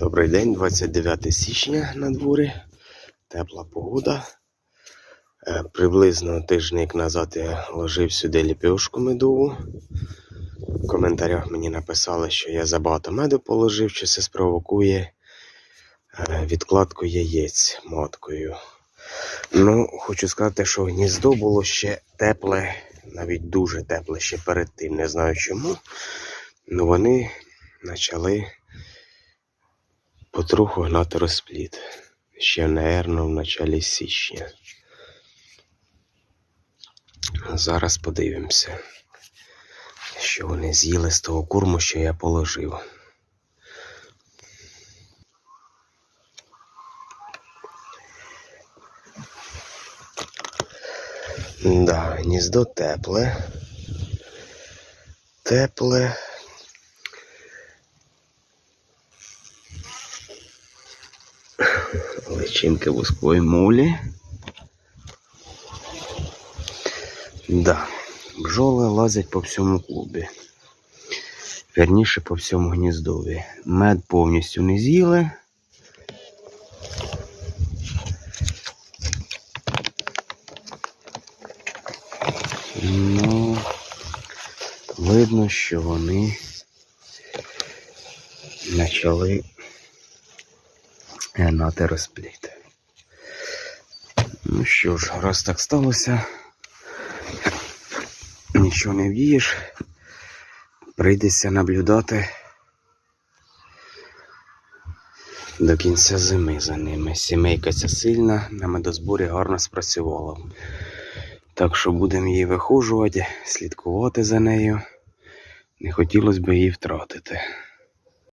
Добрий день, 29 січня на дворі. Тепла погода. Е, Приблизно тижник назад я ложив сюди ліпьошку медову. В коментарях мені написали, що я забагато меду положив, чи це спровокує е, відкладку яєць маткою. Ну, хочу сказати, що гніздо було ще тепле, навіть дуже тепле ще перед тим. Не знаю чому. Ну вони почали потроху гнати розплід. Ще, наверно, в началі січня. Зараз подивимося, що вони з'їли з того корму, що я положив. Да, гніздо тепле. Тепле. Личинки воскової мулі. Да, бджоли лазять по всьому клубі. Вірніше по всьому гніздові. Мед повністю не з'їли. Ну, видно, що вони почали гнати розплід. Ну що ж, раз так сталося, нічого не вдієш, прийдеться наблюдати до кінця зими за ними. Сімейка ця сильна, на медозборі гарно спрацювала. Так що будемо її вихожувати, слідкувати за нею. Не хотілося б її втратити.